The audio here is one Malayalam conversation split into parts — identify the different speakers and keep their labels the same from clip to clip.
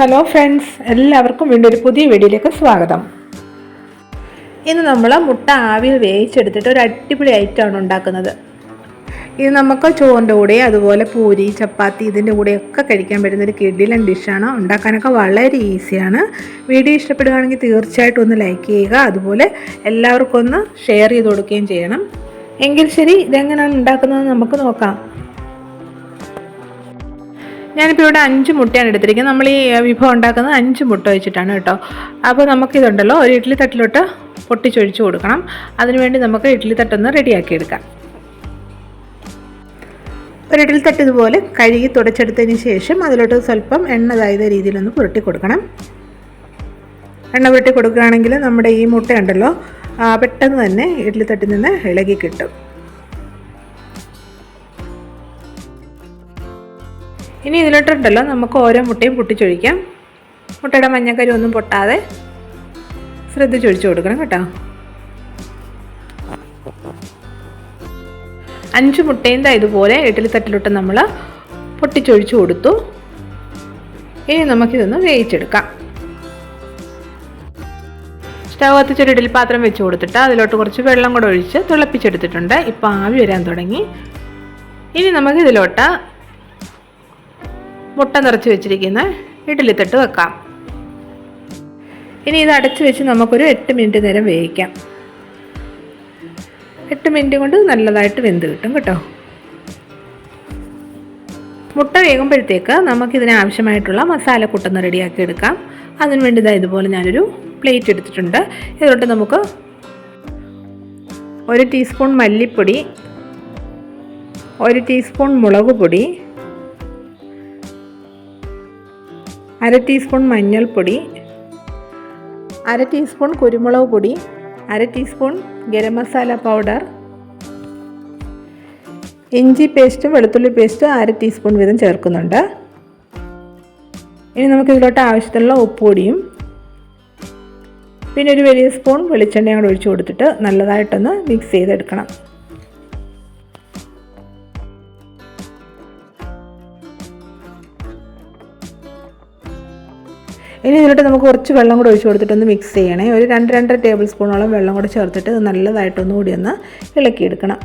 Speaker 1: ഹലോ ഫ്രണ്ട്സ് എല്ലാവർക്കും വീണ്ടും ഒരു പുതിയ വീഡിയോയിലേക്ക് സ്വാഗതം. ഇന്ന് നമ്മൾ മുട്ട ആവിയിൽ വേവിച്ചെടുത്തിട്ട് ഒരു അടിപൊളി ഐറ്റമാണ് ഉണ്ടാക്കുന്നത്. ഇത് നമുക്ക് ചോറിന്റെ കൂടെ അതുപോലെ പൂരി ചപ്പാത്തി ഇതിന്റെ കൂടെയൊക്കെ കഴിക്കാൻ പറ്റുന്ന ഒരു കിഡിലൻ ഡിഷാണ്. ഉണ്ടാക്കാനൊക്കെ വളരെ ഈസിയാണ്. വീഡിയോ ഇഷ്ടപ്പെടുകയാണെങ്കിൽ തീർച്ചയായിട്ടും ഒന്ന് ലൈക്ക് ചെയ്യുക. അതുപോലെ എല്ലാവർക്കും ഒന്ന് ഷെയർ ചെയ്ത് കൊടുക്കുകയും ചെയ്യണം. എങ്കിൽ ശരി ഇതെങ്ങനെയാണ് ഉണ്ടാക്കുന്നതെന്ന് നമുക്ക് നോക്കാം. ഞാനിപ്പോൾ ഇവിടെ അഞ്ച് മുട്ടയാണ് എടുത്തിരിക്കുന്നത്. നമ്മൾ ഈ വിഭവം ഉണ്ടാക്കുന്നത് അഞ്ച് മുട്ട വെച്ചിട്ടാണ് കേട്ടോ. അപ്പോൾ നമുക്കിതുണ്ടല്ലോ ഒരു ഇഡ്ഡലി തട്ടിലോട്ട് പൊട്ടിച്ചൊഴിച്ച് കൊടുക്കണം. അതിനുവേണ്ടി നമുക്ക് ഇഡ്ഡലി തട്ടൊന്ന് റെഡിയാക്കി എടുക്കാം. ഒരു ഇഡ്ഡലി തട്ട് ഇതുപോലെ കഴുകി തുടച്ചെടുത്തതിന് ശേഷം അതിലോട്ട് സ്വല്പം എണ്ണ ഇതായത് രീതിയിലൊന്ന് പുരട്ടി കൊടുക്കണം. എണ്ണ പുരട്ടി കൊടുക്കുകയാണെങ്കിൽ നമ്മുടെ ഈ മുട്ടയുണ്ടല്ലോ പെട്ടെന്ന് തന്നെ ഇഡ്ഡലി തട്ടിൽ നിന്ന് ഇളകി കിട്ടും. ഇനി ഇതിലോട്ടുണ്ടല്ലോ. നമുക്ക് ഓരോ മുട്ടയും പൊട്ടിച്ചൊഴിക്കാം. മുട്ടയുടെ മഞ്ഞക്കരി ഒന്നും പൊട്ടാതെ ശ്രദ്ധിച്ചൊഴിച്ചു കൊടുക്കണം കേട്ടോ. അഞ്ച് മുട്ടയും ഇതുപോലെ ഇഡ്ഡലി തട്ടിലോട്ട് നമ്മൾ പൊട്ടിച്ചൊഴിച്ചു കൊടുത്തു. ഇനി നമുക്കിതൊന്ന് വേവിച്ചെടുക്കാം. സ്റ്റവ് കത്തിച്ചൊരു ഇഡലി പാത്രം വെച്ച് കൊടുത്തിട്ട് അതിലോട്ട് കുറച്ച് വെള്ളം കൂടെ ഒഴിച്ച് തിളപ്പിച്ചെടുത്തിട്ടുണ്ട്. ഇപ്പോൾ ആവി വരാൻ തുടങ്ങി. ഇനി നമുക്ക് ഇതിലോട്ട് മുട്ട നിറച്ച് വെച്ചിരിക്കുന്ന ഇഡ്ഡലി തട്ട് വെക്കാം. ഇനി ഇത് അടച്ചു വെച്ച് നമുക്കൊരു എട്ട് മിനിറ്റ് നേരം വേവിക്കാം. എട്ട് മിനിറ്റ് കൊണ്ട് നല്ലതായിട്ട് വെന്ത് കിട്ടും കേട്ടോ. മുട്ട വേകുമ്പോഴത്തേക്ക് നമുക്കിതിന് ആവശ്യമായിട്ടുള്ള മസാലക്കൂട്ടൊന്ന് റെഡിയാക്കി എടുക്കാം. അതിനുവേണ്ടി ഇതാ ഇതുപോലെ ഞാനൊരു പ്ലേറ്റ് എടുത്തിട്ടുണ്ട്. ഇതിലോട്ട് നമുക്ക് ഒരു ടീസ്പൂൺ മല്ലിപ്പൊടി ഒരു ടീസ്പൂൺ മുളക് പൊടി അര ടീസ്പൂൺ മഞ്ഞൾപ്പൊടി അര ടീസ്പൂൺ കുരുമുളക് പൊടി അര ടീസ്പൂൺ ഗരം മസാല പൗഡർ ഇഞ്ചി പേസ്റ്റും വെളുത്തുള്ളി പേസ്റ്റും അര ടീസ്പൂൺ വീതം ചേർക്കുന്നുണ്ട്. ഇനി നമുക്ക് ഇതിലോട്ട് ആവശ്യത്തിനുള്ള ഉപ്പുപൊടിയും പിന്നെ ഒരു വലിയ സ്പൂൺ വെളിച്ചെണ്ണയും കൂടെ ഒഴിച്ചു കൊടുത്തിട്ട് നല്ലതായിട്ടൊന്ന് മിക്സ് ചെയ്തെടുക്കണം. ഇനി ഇതിലോട്ട് നമുക്ക് കുറച്ച് വെള്ളം കൂടെ ഒഴിച്ച് കൊടുത്തിട്ടൊന്ന് മിക്സ് ചെയ്യണേ. ഒരു രണ്ട് രണ്ടര ടേബിൾ സ്പൂണോളം വെള്ളം കൂടെ ചേർത്തിട്ട് ഇത് നല്ലതായിട്ടൊന്നും കൂടി ഒന്ന് ഇളക്കിയെടുക്കണം.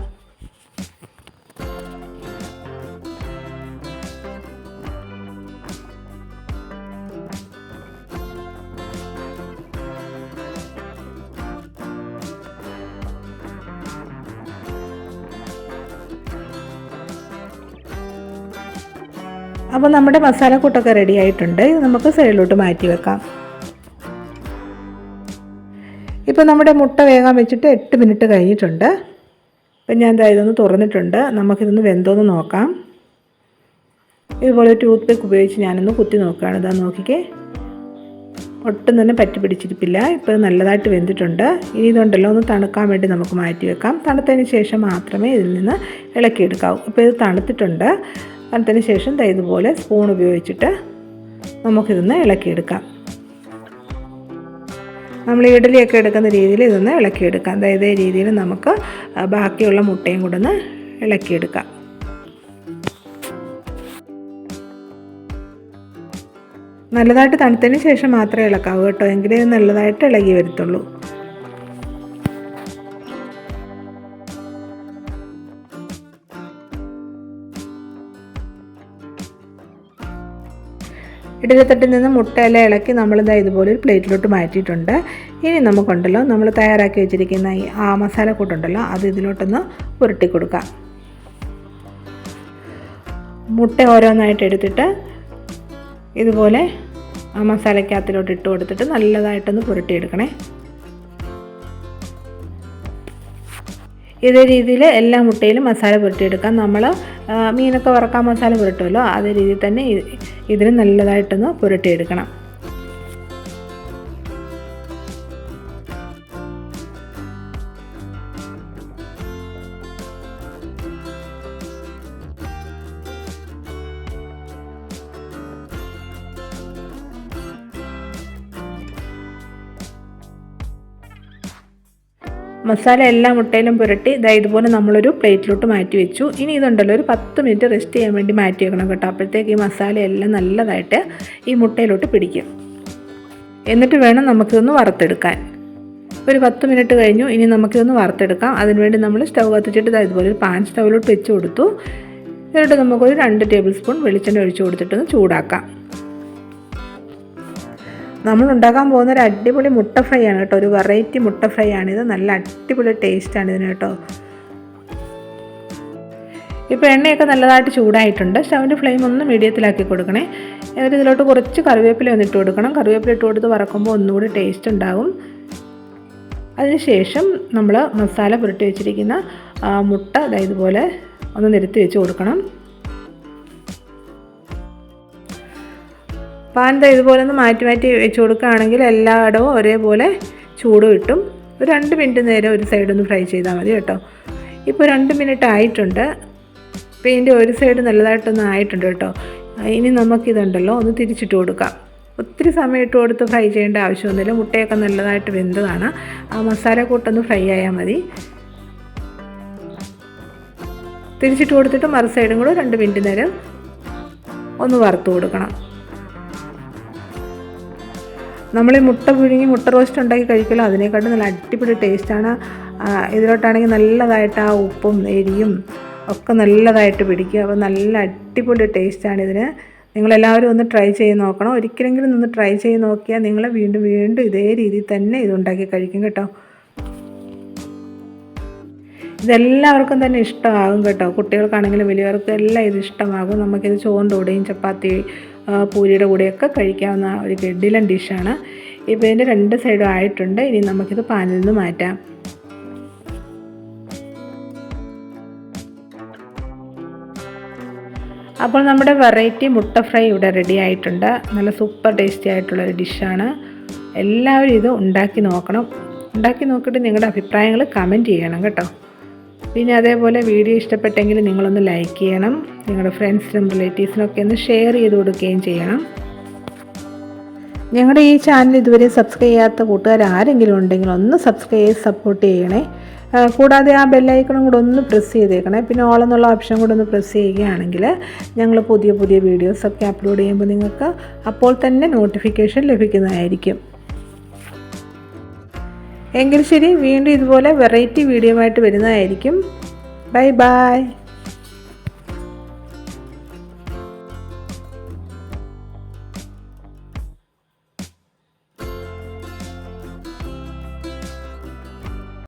Speaker 1: അപ്പോൾ നമ്മുടെ മസാലക്കൂട്ടൊക്കെ റെഡി ആയിട്ടുണ്ട്. നമുക്ക് സൈഡിലോട്ട് മാറ്റി വെക്കാം. ഇപ്പോൾ നമ്മുടെ മുട്ട വേകാൻ വെച്ചിട്ട് എട്ട് മിനിറ്റ് കഴിഞ്ഞിട്ടുണ്ട്. ഇപ്പം ഞാൻ എന്താ ഇതൊന്ന് തുറന്നിട്ടുണ്ട്. നമുക്കിതൊന്ന് വെന്തോന്ന് നോക്കാം. ഇതുപോലെ ടൂത്ത് പിക്ക് ഉപയോഗിച്ച് ഞാനൊന്ന് കുത്തി നോക്കുകയാണ്. ഇതാ നോക്കിക്കേ. ഒട്ടും തന്നെ പറ്റി പിടിച്ചിരിപ്പില്ല. ഇപ്പോൾ നല്ലതായിട്ട് വെന്തിട്ടുണ്ട്. ഇനി ഇതുണ്ടല്ലോ ഒന്ന് തണുക്കാൻ വേണ്ടി നമുക്ക് മാറ്റി വെക്കാം. തണുത്തതിന് ശേഷം മാത്രമേ ഇതിൽ നിന്ന് ഇളക്കിയെടുക്കാവൂ. ഇപ്പോൾ ഇത് തണുത്തിട്ടുണ്ട്. തണുത്തതിന് ശേഷം ദാ ഇതുപോലെ സ്പൂൺ ഉപയോഗിച്ചിട്ട് നമുക്കിതൊന്ന് ഇളക്കിയെടുക്കാം. നമ്മൾ ഇഡലിയൊക്കെ എടുക്കുന്ന രീതിയിൽ ഇതൊന്ന് ഇളക്കിയെടുക്കാം. അതായത് രീതിയിൽ നമുക്ക് ബാക്കിയുള്ള മുട്ടയും കൂടെ ഒന്ന് ഇളക്കിയെടുക്കാം. നല്ലതായിട്ട് തണുത്തതിന് ശേഷം മാത്രമേ ഇളക്കാവൂ കേട്ടോ. എങ്കിലേ നല്ലതായിട്ട് ഇളകി വരത്തുള്ളൂ. ഇഡലിത്തട്ടിൽ നിന്ന് മുട്ടയെല്ലാം ഇളക്കി നമ്മളിതാ ഇതുപോലെ ഒരു പ്ലേറ്റിലോട്ട് മാറ്റിയിട്ടുണ്ട്. ഇനി നമുക്കുണ്ടല്ലോ നമ്മൾ തയ്യാറാക്കി വെച്ചിരിക്കുന്ന ഈ ആ മസാലക്കൂട്ടുണ്ടല്ലോ അത് ഇതിലോട്ടൊന്ന് ഉരുട്ടി കൊടുക്കാം മുട്ട ഓരോന്നായിട്ട് എടുത്തിട്ട് ഇതുപോലെ ആ മസാലക്കകത്തിലോട്ട് ഇട്ട് കൊടുത്തിട്ട് നല്ലതായിട്ടൊന്ന് പുരട്ടിയെടുക്കണേ. ഇതേ രീതിയിൽ എല്ലാ മുട്ടയിലും മസാല പുരട്ടിയെടുക്കാം. നമ്മൾ മീനൊക്കെ വറക്കാൻ മസാല പുരട്ടുമല്ലോ അതേ രീതിയിൽ തന്നെ ഇതിന് നല്ലതായിട്ടൊന്ന് പുരട്ടിയെടുക്കണം. മസാല എല്ലാ മുട്ടയിലും പുരട്ടി ഇതാ ഇതുപോലെ നമ്മളൊരു പ്ലേറ്റിലോട്ട് മാറ്റി വെച്ചു. ഇനി ഇതുണ്ടല്ലോ ഒരു പത്ത് മിനിറ്റ് റെസ്റ്റ് ചെയ്യാൻ വേണ്ടി മാറ്റി വെക്കണം കേട്ടോ. അപ്പോഴത്തേക്ക് ഈ മസാല എല്ലാം നല്ലതായിട്ട് ഈ മുട്ടയിലോട്ട് പിടിക്കും. എന്നിട്ട് വേണം നമുക്കിതൊന്ന് വറുത്തെടുക്കാൻ. ഒരു പത്ത് മിനിറ്റ് കഴിഞ്ഞു ഇനി നമുക്കിതൊന്ന് വറുത്തെടുക്കാം. അതിനുവേണ്ടി നമ്മൾ സ്റ്റൗ കത്തിച്ചിട്ട് ഇതാ ഇതുപോലെ ഒരു പാൻ സ്റ്റൗവിലോട്ട് വെച്ച് കൊടുത്തു. എന്നിട്ട് നമുക്കൊരു രണ്ട് ടേബിൾ സ്പൂൺ വെളിച്ചെണ്ണ ഒഴിച്ച് കൊടുത്തിട്ടൊന്ന് ചൂടാക്കാം. നമ്മൾ ഉണ്ടാക്കാൻ പോകുന്ന ഒരു അടിപൊളി മുട്ട ഫ്രൈ ആണ് കേട്ടോ. ഒരു വെറൈറ്റി മുട്ട ഫ്രൈ ആണിത് നല്ല അടിപൊളി ടേസ്റ്റ് ആണ് ഇതിന് കേട്ടോ. ഇപ്പോൾ എണ്ണയൊക്കെ നല്ലതായിട്ട് ചൂടായിട്ടുണ്ട്. സ്റ്റൗവിന്റെ ഫ്ലെയിം ഒന്ന് മീഡിയത്തിലാക്കി കൊടുക്കണേ. എന്നിട്ട് ഇതിലോട്ട് കുറച്ച് കറിവേപ്പില ഒന്ന് ഇട്ട് കൊടുക്കണം. കറിവേപ്പില ഇട്ട് കൊടുത്ത് വറക്കുമ്പോൾ ഒന്നുകൂടി ടേസ്റ്റ് ഉണ്ടാകും അതിനുശേഷം നമ്മൾ മസാല പുരട്ടി വെച്ചിരിക്കുന്ന മുട്ട അതായത് പോലെ ഒന്ന് നിരത്തി വെച്ച് കൊടുക്കണം. പാൻ ഇതുപോലെ ഒന്ന് മാറ്റി മാറ്റി വെച്ച് കൊടുക്കുകയാണെങ്കിൽ എല്ലായിടവും ഒരേപോലെ ചൂട് കിട്ടും. ഒരു രണ്ട് മിനിറ്റ് നേരം ഒരു സൈഡ് ഒന്ന് ഫ്രൈ ചെയ്താൽ മതി കേട്ടോ. ഇപ്പോൾ രണ്ട് മിനിറ്റ് ആയിട്ടുണ്ട്. ഇപ്പോൾ ഇതിന്റെ ഒരു സൈഡ് നല്ലതായിട്ടൊന്ന് ആയിട്ടുണ്ട് കേട്ടോ. ഇനി നമുക്കിതുണ്ടല്ലോ ഒന്ന് തിരിച്ചിട്ട് കൊടുക്കാം. ഒത്തിരി സമയം ഇട്ട് കൊടുത്ത് ഫ്രൈ ചെയ്യേണ്ട ആവശ്യമൊന്നുമില്ല. മുട്ടയൊക്കെ നല്ലതായിട്ട് വെന്തതാണ്. ആ മസാല കൂട്ടൊന്ന് ഫ്രൈ ആയാൽ മതി. തിരിച്ചിട്ട് കൊടുത്തിട്ട് മറു സൈഡും കൂടെ രണ്ട് മിനിറ്റ് നേരം ഒന്ന് വറുത്ത് കൊടുക്കണം. നമ്മൾ ഈ മുട്ട പുഴുങ്ങി മുട്ട റോസ്റ്റ് ഉണ്ടാക്കി കഴിക്കലോ അതിനെക്കാട്ടും നല്ല അടിപൊളി ടേസ്റ്റാണ് ഇതിലോട്ടാണെങ്കിൽ നല്ലതായിട്ട് ആ ഉപ്പും എരിയും ഒക്കെ നല്ലതായിട്ട് പിടിക്കുക അപ്പോൾ നല്ല അടിപൊളി ടേസ്റ്റാണ് ഇതിന്. നിങ്ങളെല്ലാവരും ഒന്ന് ട്രൈ ചെയ്ത് നോക്കണം. ഒരിക്കലെങ്കിലും ഒന്ന് ട്രൈ ചെയ്ത് നോക്കിയാൽ നിങ്ങൾ വീണ്ടും വീണ്ടും ഇതേ രീതിയിൽ തന്നെ ഇത് ഉണ്ടാക്കി കഴിക്കും കേട്ടോ. ഇതെല്ലാവർക്കും തന്നെ ഇഷ്ടമാകും കേട്ടോ. കുട്ടികൾക്കാണെങ്കിലും വലിയവർക്കും എല്ലാം ഇത് ഇഷ്ടമാകും. നമുക്കിത് ചോറിന്റെ കൂടെയും ചപ്പാത്തി പൂരിയുടെ കൂടെയൊക്കെ കഴിക്കാവുന്ന ഒരു ഗഡിലൻ ഡിഷാണ്. ഇപ്പോൾ ഇതിന്റെ രണ്ട് സൈഡും ആയിട്ടുണ്ട്. ഇനി നമുക്കിത് പാനിൽ നിന്ന് മാറ്റാം. അപ്പോൾ നമ്മുടെ വെറൈറ്റി മുട്ട ഫ്രൈ ഇവിടെ റെഡി ആയിട്ടുണ്ട്. നല്ല സൂപ്പർ ടേസ്റ്റി ആയിട്ടുള്ള ഒരു ഡിഷാണ്. എല്ലാവരും ഇത് ഉണ്ടാക്കി നോക്കണം. ഉണ്ടാക്കി നോക്കിയിട്ട് നിങ്ങളുടെ അഭിപ്രായങ്ങൾ കമന്റ് ചെയ്യണം കേട്ടോ. പിന്നെ അതേപോലെ വീഡിയോ ഇഷ്ടപ്പെട്ടെങ്കിൽ നിങ്ങളൊന്ന് ലൈക്ക് ചെയ്യണം. നിങ്ങളുടെ ഫ്രണ്ട്സിനും റിലേറ്റീവ്സിനൊക്കെ ഒന്ന് ഷെയർ ചെയ്ത് കൊടുക്കുകയും ചെയ്യണം. ഞങ്ങളുടെ ഈ ചാനൽ ഇതുവരെ സബ്സ്ക്രൈബ് ചെയ്യാത്ത കൂട്ടുകാർ ആരെങ്കിലും ഉണ്ടെങ്കിൽ ഒന്ന് സബ്സ്ക്രൈബ് ചെയ്ത് സപ്പോർട്ട് ചെയ്യണേ. കൂടാതെ ആ ബെല്ലൈക്കണും കൂടെ ഒന്ന് പ്രസ് ചെയ്തേക്കണേ. പിന്നെ ഓൾ എന്നുള്ള ഓപ്ഷൻ കൂടെ ഒന്ന് പ്രസ് ചെയ്യുകയാണെങ്കിൽ ഞങ്ങൾ പുതിയ പുതിയ വീഡിയോസൊക്കെ അപ്ലോഡ് ചെയ്യുമ്പോൾ നിങ്ങൾക്ക് അപ്പോൾ തന്നെ നോട്ടിഫിക്കേഷൻ ലഭിക്കുന്നതായിരിക്കും. എങ്കിൽ ശരി വീണ്ടും ഇതുപോലെ വെറൈറ്റി വീഡിയോ ആയിട്ട് വരുന്നതായിരിക്കും. Bye bye.